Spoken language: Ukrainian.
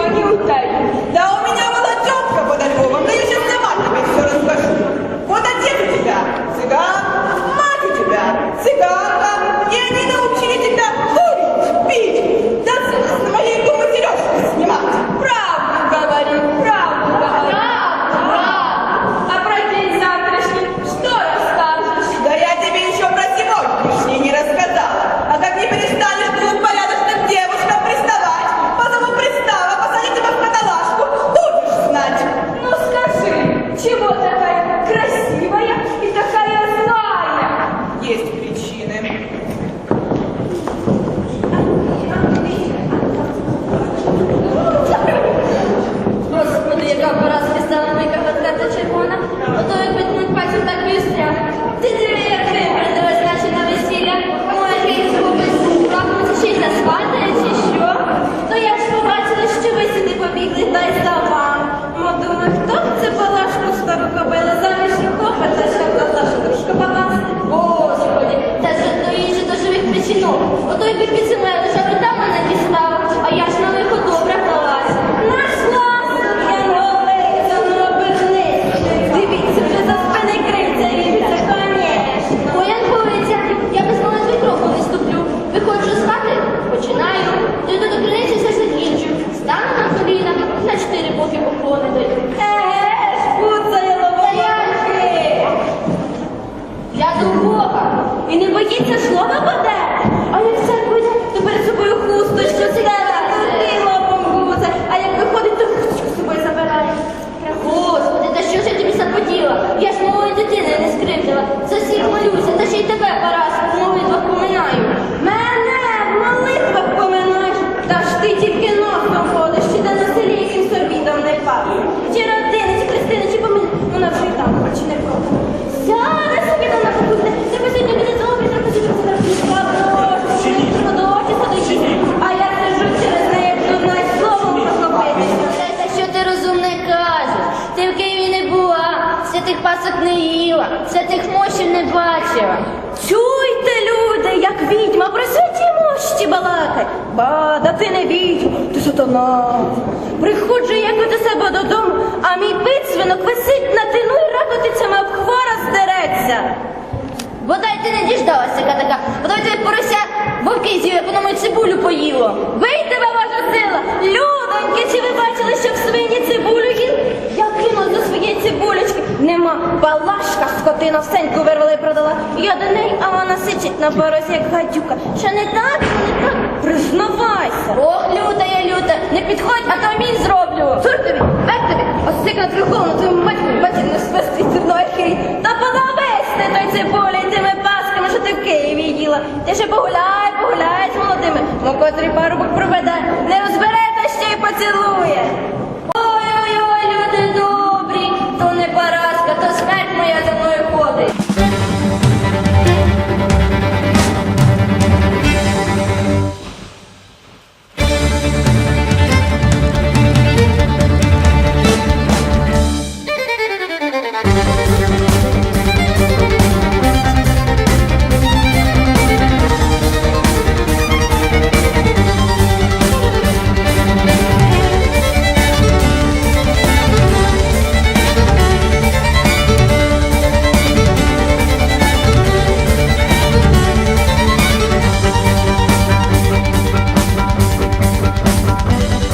сегодня уттай. Да у меня починаю, то й до криниці все закінчу. Стану на коліна, на чотири поки поклони даю. Еге, шпуцає лобоянки! Я до Бога. І не боїться слова поде, а як все буде, то перед собою хусточку стере. чула, це тих мощів не бачила. Чуйте, люди, як відьма, про святі мощі балакать. Ба, да ти не відьма, ти сатана. Приходжу я до себе додому, а мій пицвинок висить. сичить на порозі, як гадюка. Що не так, що не так, признавайся. Ох, люта я люта, не підходь, а то мій зроблю. Суртові, век тобі, ось цик на трикол, на твою мать, бачить не спасти зерної хирі. Та подавись ти той цибулі тими пасками, що ти в Києві їла. Ти ще погуляй, погуляй з молодими, Мокотрий парубок проведе, не розбере та ще й поцілує.